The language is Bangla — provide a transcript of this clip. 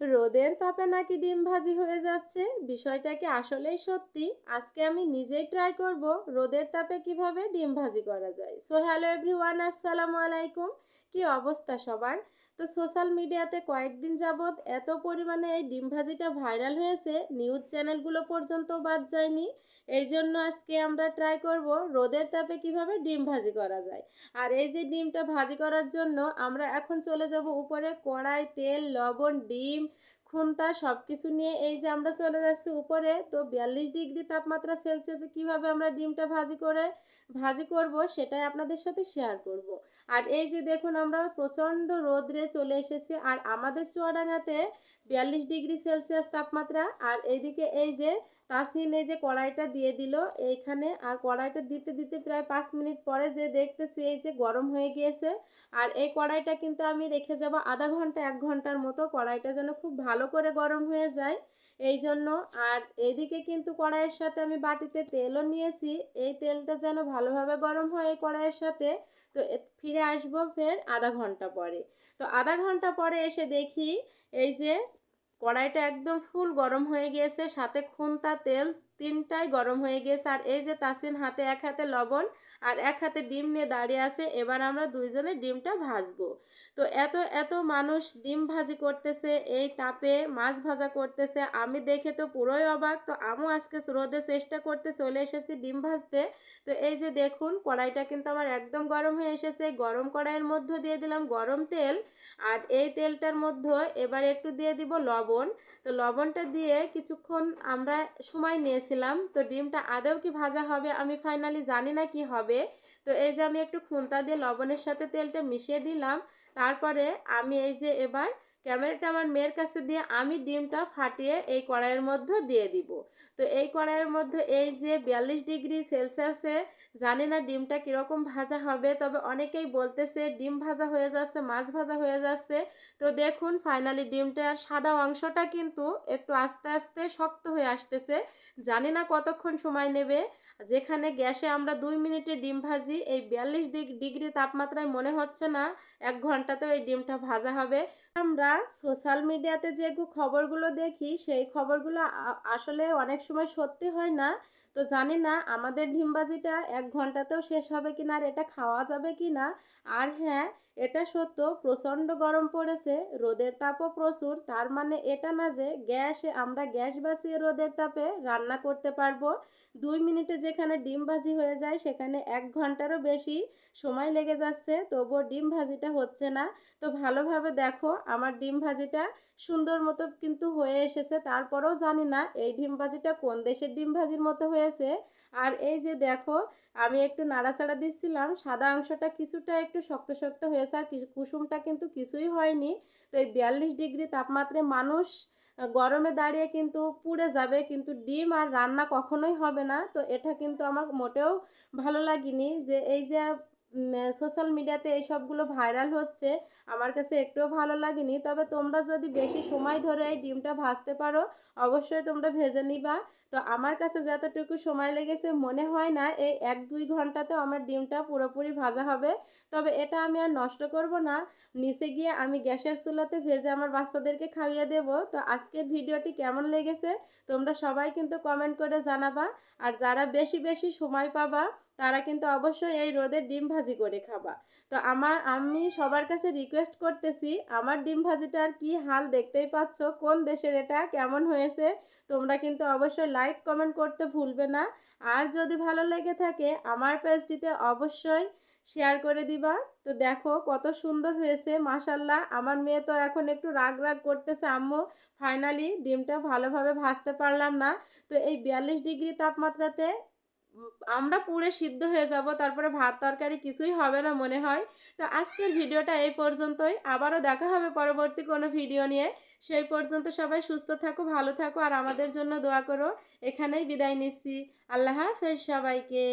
রোদের তাপে নাকি ডিম ভাজি হয়ে যাচ্ছে? বিষয়টা কি আসলেই সত্যি? আজকে আমি নিজেই ট্রাই করব রোদের তাপে কীভাবে ডিম ভাজি করা যায়। সো হ্যালো এভরিওয়ান আসসালামু আলাইকুম। কি অবস্থা সবার? তো সোশ্যাল মিডিয়াতে কয়েকদিন যাবৎ এত পরিমাণে এই ডিম ভাজিটা ভাইরাল হয়েছে নিউজ চ্যানেলগুলো পর্যন্ত বাদ যায়নি। এই জন্য আজকে আমরা ট্রাই করব রোদের তাপে কীভাবে ডিম ভাজি করা যায়। আর এই যে ডিমটা ভাজি করার জন্য আমরা এখন চলে যাব উপরে কড়াই, তেল, লবণ, ডিম খুন্তা সব কিছু নিয়ে এই যে আমরা চলে যাচ্ছি উপরে, তো বিয়াল্লিশ ডিগ্রি তাপমাত্রা সেলসিয়াসে কীভাবে আমরা ডিমটা ভাজি করে ভাজি করব সেটাই আপনাদের সাথে শেয়ার করব। আর এই যে দেখুন আমরা প্রচণ্ড রোদ্রে চলে এসেছি, আর আমাদের চুয়াডাঙ্গাতে বিয়াল্লিশ ডিগ্রি সেলসিয়াস তাপমাত্রা, আর এইদিকে এই যে তাসিন এই যে কড়াইটা দিয়ে দিল, এইখানে আর কড়াইটা দিতে দিতে প্রায় পাঁচ মিনিট পরে যে দেখতেছি এই যে গরম হয়ে গিয়েছে, আর এই কড়াইটা কিন্তু আমি রেখে যাব আধা ঘণ্টা, এক ঘণ্টার মতো কড়াইটা যেন খুব ভালো করে গরম হয়ে যায়। এই জন্য আর এইদিকে কিন্তু কড়াইয়ের সাথে আমি বাটিতে তেলও নিয়েছি, এই তেলটা যেন ভালোভাবে গরম হয় এই কড়াইয়ের সাথে। তো ফিরে আসব ফের আধা ঘণ্টা পরে। তো আধা ঘণ্টা পরে এসে দেখি এই যে কড়াইটা একদম ফুল গরম হয়ে গিয়েছে সাথে খুন্তা তেল তিনটাই গরম হয়ে গেছে। আর এই যে তাসিন হাতে এক হাতে লবণ আর এক হাতে ডিম নিয়ে দাঁড়িয়ে আছে, এবার আমরা দুইজনে ডিমটা ভাজবো। তো এত এত মানুষ ডিম ভাজি করতেছে, এই তাপে মাছ ভাজা করতেছে। আমি দেখে তো পুরোই অবাক। তো আমিও আজকে রোদে চেষ্টা করতে চলে এসেছি ডিম ভাজতে। তো এই যে দেখুন, কড়াইটা কিন্তু আমার একদম গরম হয়ে এসেছে। গরম কড়াইয়ের মধ্যে দিয়ে দিলাম গরম তেল আর এই তেলটার মধ্যে এবার একটু দিয়ে দিব লবণ। তো লবণটা দিয়ে কিছুক্ষণ আমরা সময় নিয়েছি। নিয়েছিলাম তো ডিমটা আদেও কি ভাজা হবে আমি ফাইনালি জানি না কি হবে। তো এই যে আমি একটু খুন্তা দিয়ে লবণের সাথে তেলটা মিশিয়ে দিলাম। তারপরে আমি এই যে এবার ক্যামেরাটা আমার মেয়ের কাছে দিয়ে আমি ডিমটা ফাটিয়ে এই কড়াইয়ের মধ্যে দিয়ে দিব। তো এই কড়াইয়ের মধ্যে এই যে বিয়াল্লিশ ডিগ্রি সেলসিয়াসে জানি না ডিমটা কীরকম ভাজা হবে, তবে অনেকেই বলতেছে ডিম ভাজা হয়ে যাচ্ছে, মাছ ভাজা হয়ে যাচ্ছে। তো দেখুন ফাইনালি ডিমটার সাদা অংশটা কিন্তু একটু আস্তে আস্তে শক্ত হয়ে আসতেছে। জানি না কতক্ষণ সময় নেবে। যেখানে গ্যাসে আমরা দুই মিনিটে ডিম ভাজি, এই বিয়াল্লিশ ডিগ্রি তাপমাত্রায় মনে হচ্ছে না এক ঘন্টাতেও এই ডিমটা ভাজা হবে। আমরা সোশ্যাল মিডিয়াতে যে খবরগুলো দেখি, সেই খবরগুলো আসলে অনেক সময় সত্যি হয় না। তো জানি না আমাদের ডিমবাজিটা এক ঘন্টাতেও শেষ হবে কি না আর এটা খাওয়া যাবে কি না আর হ্যাঁ এটা সত্য, প্রচণ্ড গরম পড়েছে, রোদের তাপও প্রচুর। তার মানে এটা না যে গ্যাসে আমরা গ্যাস বাঁচিয়ে রোদের তাপে রান্না করতে পারব। দুই মিনিটে যেখানে ডিম ভাজি হয়ে যায়, সেখানে এক ঘন্টারও বেশি সময় লেগে যাচ্ছে, তবুও ডিম ভাজিটা হচ্ছে না। তো ভালোভাবে দেখো, আমার ডিম ভাজিটা সুন্দর মতো কিন্তু হয়ে এসেছে। তারপরেও জানি না এই ডিম ভাজিটা কোন দেশের ডিম ভাজির মতো হয়েছে। আর এই যে দেখো, আমি একটু নাড়াচাড়া দিচ্ছিলাম, সাদা অংশটা কিছুটা একটু শক্ত শক্ত হয়েছে আর কুসুমটা কিন্তু কিছুই হয়নি। তো এই বিয়াল্লিশ ডিগ্রি তাপমাত্রায় মানুষ গরমে দাঁড়িয়ে কিন্তু পুড়ে যাবে, কিন্তু ডিম আর রান্না কখনোই হবে না। তো এটা কিন্তু আমার মোটেও ভালো লাগেনি যে এই যে সোশ্যাল মিডিয়াতে এই সবগুলো ভাইরাল হচ্ছে, আমার কাছে একটুও ভালো লাগেনি। তবে তোমরা যদি বেশি সময় ধরে এই ডিমটা ভাজতে পারো, অবশ্যই তোমরা ভেজে নিবা। তো আমার কাছে যতটুকু সময় লেগেছে, মনে হয় না এই এক দুই ঘন্টাতে আমার ডিমটা পুরোপুরি ভাজা হবে। তবে এটা আমি আর নষ্ট করব না। নিচে গিয়ে আমি গ্যাসের চুলাতে ভেজে আমার বাচ্চাদেরকে খাইয়ে দেব। তো আজকের ভিডিওটি কেমন লেগেছে, তোমরা সবাই কিন্তু কমেন্ট করে জানাবা। আর যারা বেশি বেশি সময় পাবা, তারা কিন্তু অবশ্যই এই রোদের ডিম করে খাবা। তো আমার, আমি সবার কাছে রিকোয়েস্ট করতেছি, আমার ডিম ভাজিটার কি হাল দেখতেই পাচ্ছ? কোন দেশের এটা? কেমন হয়েছে? তোমরা কিন্তু অবশ্যই লাইক কমেন্ট করতে ভুলবে না। আর যদি ভালো লেগে থাকে, আমার পেজটিতে অবশ্যই শেয়ার করে দিবা। তো দেখো কত সুন্দর হয়েছে মাসাল্লাহ আমার মেয়ে তো এখন একটু রাগ রাগ করতেছে, আম্মু। ফাইনালি ডিমটা ভালোভাবে ভাজতে পারলাম না। তো এই বিয়াল্লিশ ডিগ্রি তাপমাত্রাতে আমরা পুরে সিদ্ধ হয়ে যাব, তারপরে ভাত তরকারি কিছুই হবে না মনে হয়। তো আজকের ভিডিওটা এই পর্যন্তই। আবারও দেখা হবে পরবর্তী কোনো ভিডিও নিয়ে। সেই পর্যন্ত সবাই সুস্থ থাকো, ভালো থাকো, আর আমাদের জন্য দোয়া করো। এখানেই বিদায় নিচ্ছি। আল্লাহ হাফেজ সবাইকে।